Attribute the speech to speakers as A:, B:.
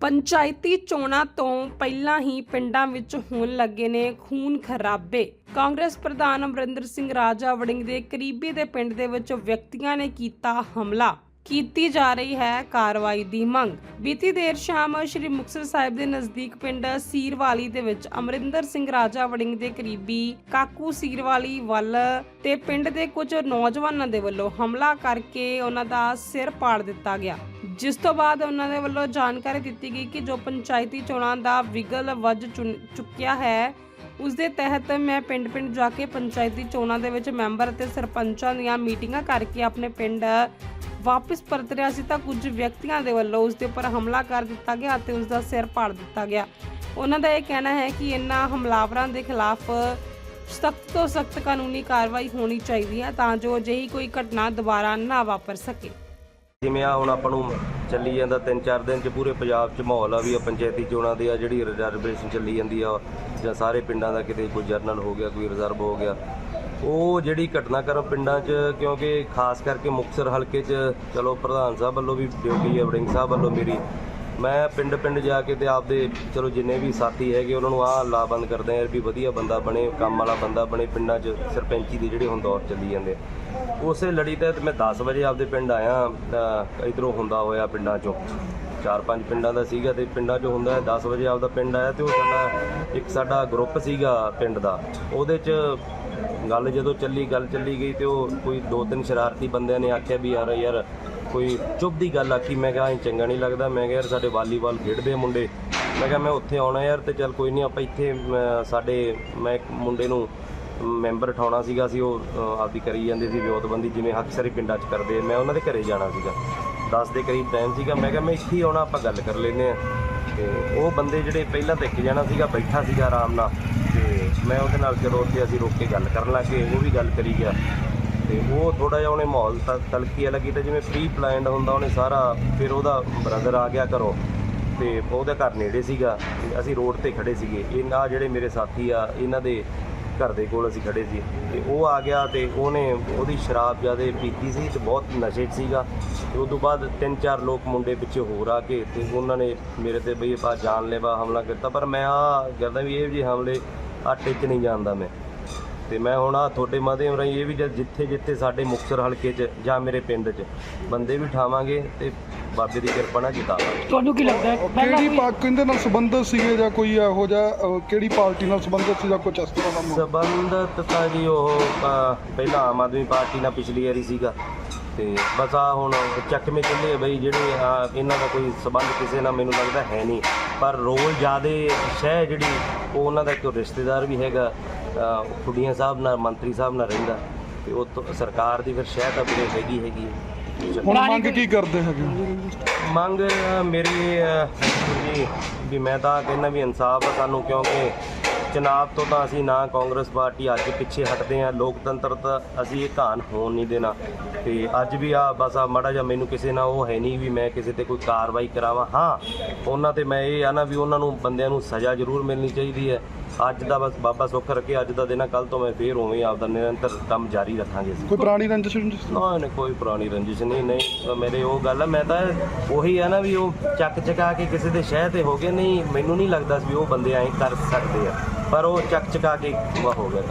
A: ਪੰਚਾਇਤੀ ਚੋਣਾਂ ਤੋਂ ਪਹਿਲਾਂ ਹੀ ਪਿੰਡਾਂ ਵਿੱਚ ਹੋਣ ਲੱਗੇ ਨੇ ਖੂਨ ਖਰਾਬੇ। ਕਾਂਗਰਸ ਪ੍ਰਧਾਨ ਅਮਰਿੰਦਰ ਸਿੰਘ ਰਾਜਾ ਵੜਿੰਗ ਦੇ ਕਰੀਬੀ ਦੇ ਪਿੰਡ ਦੇ ਵਿੱਚ ਵਿਅਕਤੀਆਂ ਨੇ ਕੀਤਾ ਹਮਲਾ। ਕੀਤੀ ਜਾ ਰਹੀ ਹੈ ਕਾਰਵਾਈ ਦੀ ਮੰਗ। ਬੀਤੀ ਦੇਰ ਸ਼ਾਮ ਸ਼੍ਰੀ ਮੁਕਤਸਰ ਸਾਹਿਬ ਦੇ ਨਜ਼ਦੀਕ ਪਿੰਡ ਸੀਰਵਾਲੀ ਦੇ ਵਿੱਚ ਅਮਰਿੰਦਰ ਸਿੰਘ ਰਾਜਾ ਵੜਿੰਗ ਦੇ ਕਰੀਬੀ ਕਾਕੂ ਸੀਰਵਾਲੀ ਵੱਲ ਤੇ ਪਿੰਡ ਦੇ ਕੁਝ ਨੌਜਵਾਨਾਂ ਦੇ ਵੱਲੋਂ ਹਮਲਾ ਕਰਕੇ ਉਹਨਾਂ ਦਾ ਸਿਰ ਪਾੜ ਦਿੱਤਾ ਗਿਆ। ਜਿਸ ਤੋਂ ਬਾਅਦ ਉਹਨਾਂ ਦੇ ਵੱਲੋਂ ਜਾਣਕਾਰੀ ਦਿੱਤੀ ਗਈ ਕਿ ਜੋ ਪੰਚਾਇਤੀ ਚੋਣਾਂ ਦਾ ਵਿਗਲ ਵੱਜ ਚੁਣ- ਚੁੱਕਿਆ ਹੈ ਉਸ ਦੇ ਤਹਿਤ ਮੈਂ ਪਿੰਡ-ਪਿੰਡ ਜਾ ਕੇ ਪੰਚਾਇਤੀ ਚੋਣਾਂ ਦੇ ਵਿੱਚ ਮੈਂਬਰ ਅਤੇ ਸਰਪੰਚਾਂ ਦੀਆਂ ਮੀਟਿੰਗਾਂ ਕਰਕੇ ਆਪਣੇ ਪਿੰਡ ਵਾਪਸ ਪਰਤ ਰਿਹਾ ਸੀ ਤਾਂ ਕੁਝ ਵਿਅਕਤੀਆਂ ਦੇ ਵੱਲੋਂ ਉਸ ਦੇ ਉੱਪਰ ਹਮਲਾ ਕਰ ਦਿੱਤਾ ਗਿਆ ਅਤੇ ਉਸ ਦਾ ਸਿਰ ਪਾੜ ਦਿੱਤਾ ਗਿਆ। ਉਹਨਾਂ ਦਾ ਇਹ ਕਹਿਣਾ ਹੈ ਕਿ ਇਹਨਾਂ ਹਮਲਾਵਰਾਂ ਦੇ ਖਿਲਾਫ ਸਖਤ ਤੋਂ ਸਖਤ ਕਾਨੂੰਨੀ ਕਾਰਵਾਈ ਹੋਣੀ ਚਾਹੀਦੀ ਹੈ ਤਾਂ ਜੋ ਅਜਿਹੀ ਕੋਈ ਘਟਨਾ ਦੁਬਾਰਾ ਨਾ ਵਾਪਰ ਸਕੇ।
B: ਜਿਵੇਂ ਆ ਹੁਣ ਆਪਾਂ ਨੂੰ ਚੱਲੀ ਜਾਂਦਾ ਤਿੰਨ ਚਾਰ ਦਿਨ ਚ ਪੂਰੇ ਪੰਜਾਬ ਚ ਮਾਹੌਲ ਆ ਵੀ ਆ ਪੰਚਾਇਤੀ ਚੋਣਾਂ ਦੇ ਆ ਜਿਹੜੀ ਰਿਜ਼ਰਵੇਸ਼ਨ ਚੱਲੀ ਜਾਂਦੀ ਆ, ਜਾਂ ਸਾਰੇ ਪਿੰਡਾਂ ਦਾ ਕਿਤੇ ਕੋਈ ਜਰਨਲ ਹੋ ਗਿਆ, ਕੋਈ ਰਿਜ਼ਰਵ ਹੋ ਗਿਆ। ਉਹ ਜਿਹੜੀ ਘਟਨਾਕ੍ਰਮ ਪਿੰਡਾਂ 'ਚ ਕਿਉਂਕਿ ਖਾਸ ਕਰਕੇ ਮੁਕਤਸਰ ਹਲਕੇ 'ਚ, ਚਲੋ ਪ੍ਰਧਾਨ ਸਾਹਿਬ ਵੱਲੋਂ ਵੀ ਡਿਊਟੀ ਹੈ ਵੜਿੰਗ ਸਾਹਿਬ ਵੱਲੋਂ ਮੇਰੀ ਮੈਂ ਪਿੰਡ ਪਿੰਡ ਜਾ ਕੇ ਤੇ ਆਪਦੇ ਚਲੋ ਜਿੰਨੇ ਵੀ ਸਾਥੀ ਹੈਗੇ ਉਹਨਾਂ ਨੂੰ ਆਹ ਲਾਬੰਦ ਕਰਦੇ ਆ ਵੀ ਵਧੀਆ ਬੰਦਾ ਬਣੇ, ਕੰਮ ਵਾਲਾ ਬੰਦਾ ਬਣੇ, ਪਿੰਡਾਂ 'ਚ ਸਰਪੰਚੀ ਦੇ ਜਿਹੜੇ ਹੁਣ ਦੌਰ ਚੱਲੀ ਜਾਂਦੇ। ਉਸੇ ਲੜੀ ਤਹਿਤ ਮੈਂ 10 ਵਜੇ ਆਪਦੇ ਪਿੰਡ ਆਇਆ ਇਧਰੋਂ ਹੁੰਦਾ ਹੋਇਆ ਪਿੰਡਾਂ 'ਚੋਂ। ਚਾਰ ਪੰਜ ਪਿੰਡਾਂ ਦਾ ਸੀਗਾ ਤੇ ਪਿੰਡਾਂ 'ਚੋਂ ਹੁੰਦਾ ਹੈ 10 ਵਜੇ ਆਪਦਾ ਪਿੰਡ ਆਇਆ ਤੇ ਉਹ ਸਾਡਾ, ਇੱਕ ਸਾਡਾ ਗਰੁੱਪ ਸੀਗਾ ਪਿੰਡ ਦਾ। ਉਹਦੇ 'ਚ ਗੱਲ ਜਦੋਂ ਚੱਲੀ, ਗੱਲ ਚੱਲੀ ਗਈ ਤੇ ਉਹ ਕੋਈ ਦੋ ਤਿੰਨ ਸ਼ਰਾਰਤੀ ਬੰਦਿਆਂ ਨੇ ਆਖਿਆ ਵੀ ਯਾਰ ਯਾਰ ਕੋਈ ਚੁੱਪ ਦੀ ਗੱਲ ਆਖੀ ਮੈਂ ਕਿਹਾ ਇਹ ਚੰਗਾ ਨਹੀਂ ਲੱਗਦਾ। ਮੈਂ ਕਿਹਾ ਯਾਰ ਸਾਡੇ ਵਾਲੀਬਾਲ ਖੇਡਦੇ ਆ ਮੁੰਡੇ। ਮੈਂ ਕਿਹਾ ਮੈਂ ਉੱਥੇ ਆਉਣਾ ਯਾਰ ਤੇ ਚੱਲ ਕੋਈ ਨਹੀਂ ਆਪਾਂ ਇੱਥੇ ਅਮ, ਸਾਡੇ ਮੈਂ ਇੱਕ ਮੁੰਡੇ ਨੂੰ ਮੈਂਬਰ ਠਾਉਣਾ ਸੀਗਾ ਸੀ ਉਹ ਅ, ਆਪਦੀ ਕਰੀ ਜਾਂਦੇ ਸੀ ਵਿਉਤਬੰਦੀ ਜਿਵੇਂ ਅਕਸਰ ਹੀ ਪਿੰਡਾਂ 'ਚ ਕਰਦੇ ਆ। ਮੈਂ ਉਹਨਾਂ ਦੇ ਘਰੇ ਜਾਣਾ ਸੀਗਾ। 10 ਦੇ ਕਰੀਬ ਟਾਈਮ ਸੀਗਾ। ਮੈਂ ਕਿਹਾ ਮੈਂ ਇੱਥੇ ਹੀ ਆਉਣਾ ਆਪਾਂ ਗੱਲ ਕਰ ਲੈਂਦੇ ਆ। ਤੇ ਉਹ ਬੰਦੇ ਜਿਹੜੇ ਪਹਿਲਾਂ ਤਾਂ ਇੱਕ ਜਾਣਾ ਸੀਗਾ ਬੈਠਾ ਸੀਗਾ ਆਰਾਮ ਨਾਲ। ਤੇ ਮੈਂ ਉਹਦੇ ਨਾਲ ਜਦੋਂ ਉੱਥੇ ਅਸੀਂ ਰੋਕ ਕੇ ਗੱਲ ਕਰਨ ਲੱਗੇ ਉਹ ਵੀ ਗੱਲ ਕਰੀ ਗਿਆ। ਤੇ ਉਹ ਥੋੜਾ ਜਿਹਾ ਉਹਨੇ ਮਾਹੌਲ ਤਲਕੀ ਵਾਲਾ ਕੀਤਾ, ਜਿਵੇਂ ਪ੍ਰੀ ਪਲਾਨਡ ਹੁੰਦਾ, ਉਹਨੇ ਸਾਰਾ ਫਿਰ ਉਹਦਾ ਬ੍ਰਦਰ ਆ ਗਿਆ ਘਰੋਂ ਤੇ ਉਹਦੇ ਘਰ ਨੇੜੇ ਸੀਗਾ ਤੇ ਅਸੀਂ ਰੋਡ ਤੇ ਖੜੇ ਸੀਗੇ। ਇਹਨਾਂ ਜਿਹੜੇ ਮੇਰੇ ਸਾਥੀ ਆ, ਇਹਨਾਂ ਦੇ ਘਰ ਦੇ ਕੋਲ ਅਸੀਂ ਖੜੇ ਸੀ। ਤੇ ਉਹ ਆ ਗਿਆ ਤੇ ਉਹਨੇ ਉਹਦੀ ਸ਼ਰਾਬ ਜ਼ਿਆਦਾ ਪੀਤੀ ਸੀ ਤੇ ਬਹੁਤ ਨਸ਼ੇ 'ਚ ਸੀਗਾ। ਤੇ ਉਸ ਤੋਂ ਬਾਅਦ ਤਿੰਨ ਚਾਰ ਲੋਕ ਮੁੰਡੇ ਪਿੱਛੇ ਹੋਰ ਆ ਕੇ ਤੇ ਉਹਨਾਂ ਨੇ ਮੇਰੇ ਤੇ ਬਈ ਬਾ ਜਾਨਲੇਵਾ ਹਮਲਾ ਕੀਤਾ। ਪਰ ਮੈਂ ਆ ਕਰਦਾ ਵੀ ਇਹ ਜਿਹੇ ਹਮਲੇ ਆਟੇ 'ਚ ਨਹੀਂ ਜਾਣਦਾ ਮੈਂ। ਤੇ ਮੈਂ ਹੁਣ ਆ ਤੁਹਾਡੇ ਮਾਧਿਅਮ ਰਾਹੀਂ ਇਹ ਵੀ ਜਦ ਜਿੱਥੇ ਜਿੱਥੇ ਸਾਡੇ ਮੁਕਤਸਰ ਹਲਕੇ 'ਚ ਜਾਂ ਮੇਰੇ ਪਿੰਡ 'ਚ ਬੰਦੇ ਵੀ ਠਾਵਾਂਗੇ ਤੇ ਬਾਬੇ ਦੀ ਕਿਰਪਾ ਨਾਲ ਜਿਤਾਵਾਂਗੇ
C: ਤੁਹਾਨੂੰ ਕੀ ਲੱਗਦਾ ਹੈ? ਪਹਿਲਾਂ
D: ਕਿਹੜੀ
C: ਕੋਈ-
D: ਪਾਰਟੀ ਦੇ ਨਾਲ ਸੰਬੰਧਿਤ ਸੀਗੇ ਜਾਂ ਕੋਈ ਇਹੋ ਜਿਹਾ ਅਹ, ਕਿਹੜੀ ਪਾਰਟੀ ਨਾਲ ਸੰਬੰਧਿਤ ਸੀ ਜਾਂ ਕੁਝ ਇਸ ਤਰ੍ਹਾਂ ਦਾ ਮਾਮਲਾ?
B: ਸਬੰਧਤ ਤਾਂ ਜੀ ਉਹ ਅ, ਪਹਿਲਾਂ ਆਮ ਆਦਮੀ ਪਾਰਟੀ ਨਾਲ ਪਿਛਲੀ ਵਾਰੀ ਸੀਗਾ ਤੇ ਬਸ ਆ ਹੁਣ ਚੱਕਵੇਂ ਚੱਲੇ ਆ ਬਈ ਜਿਹੜੇ ਆ, ਇਹਨਾਂ ਦਾ ਕੋਈ ਸਬੰਧ ਕਿਸੇ ਨਾਲ ਮੈਨੂੰ ਲੱਗਦਾ ਹੈ ਨਹੀਂ। ਪਰ ਰੋਲ ਜਿਆਦੇ ਸ਼ਹਿ ਜਿਹੜੀ ਉਹ ਉਹਨਾਂ ਦਾ ਇੱਕ ਰਿਸ਼ਤੇਦਾਰ ਵੀ ਹੈਗਾ ਅ, ਖੁੱਡੀਆਂ ਸਾਹਿਬ ਨਾਲ ਮੰਤਰੀ ਸਾਹਿਬ ਨਾਲ ਰਹਿੰਦਾ ਤੇ ਉਹ ਸਰਕਾਰ ਦੀ ਫਿਰ ਸ਼ਹਿ ਤਾਂ ਵੀਰੇ ਹੈਗੀ ਹੈਗੀ ਹੈ।
D: ਹੁਣ ਮੰਗ ਕੀ ਕਰਦੇ ਹੈਗੇ?
B: ਮੰਗ ਅ, ਮੇਰੀ ਅ, ਜੀ ਵੀ ਮੈਂ ਤਾਂ ਕਹਿੰਦਾ ਵੀ ਇਨਸਾਫ ਆ ਸਾਨੂੰ ਕਿਉਂਕਿ ਚੁਣਾਵ ਤੋਂ ਤਾਂ ਅਸੀਂ ਨਾ ਕਾਂਗਰਸ ਪਾਰਟੀ ਅੱਜ ਪਿੱਛੇ ਹਟਦੇ ਆ ਲੋਕਤੰਤਰ ਤਾਂ ਅਸੀਂ ਇਹ ਘਾਣ ਹੋਣ ਨਹੀਂ ਦੇਣਾ। ਤੇ ਅੱਜ ਵੀ ਆ ਬਸ ਆ ਮਾੜਾ ਜਿਹਾ ਮੈਨੂੰ ਕਿਸੇ ਨਾਲ ਉਹ ਹੈ ਨਹੀਂ ਵੀ ਮੈਂ ਕਿਸੇ ਤੇ ਕੋਈ ਕਾਰਵਾਈ ਕਰਾਵਾਂ। ਹਾਂ ਉਹਨਾਂ ਤੇ ਮੈਂ ਇਹ ਆ ਨਾ ਵੀ ਉਹਨਾਂ ਨੂੰ ਬੰਦਿਆਂ ਨੂੰ ਸਜ਼ਾ ਜ਼ਰੂਰ ਮਿਲਣੀ ਚਾਹੀਦੀ ਹੈ। ਅੱਜ ਦਾ ਬਸ ਬਾਬਾ ਸੁੱਖ ਰੱਖੇ ਅੱਜ ਦਾ ਦਿਨ ਆ ਕੱਲ ਤੋਂ ਮੈਂ ਫੇਰ ਉਵੇਂ ਆਪਦਾ ਨਿਰੰਤਰ ਕੰਮ ਜਾਰੀ ਰੱਖਾਂਗੇ ਅਸੀਂ
D: ਕੋਈ ਪੁਰਾਣੀ ਰੰਜਿਸ਼ ਰੁੰਜਿਸ਼?
B: ਨਾ ਨਹੀਂ ਕੋਈ ਪੁਰਾਣੀ ਰੰਜਿਸ਼ ਨਹੀਂ ਨਹੀਂ ਮੇਰੇ ਉਹ ਗੱਲ ਆ ਮੈਂ ਤਾਂ ਉਹੀ ਆ ਨਾ ਵੀ ਉਹ ਚੱਕ ਚਕਾ ਕੇ ਕਿਸੇ ਦੇ ਸ਼ਹਿ ਤੇ ਹੋ ਗਏ ਨਹੀਂ ਮੈਨੂੰ ਨਹੀਂ ਲੱਗਦਾ ਸੀ ਵੀ ਉਹ ਬੰਦੇ ਐਂ ਕਰ ਸਕਦੇ ਆ ਪਰ ਉਹ ਚੱਕ ਚਕਾ ਕੇ ਹੋ ਗਿਆ।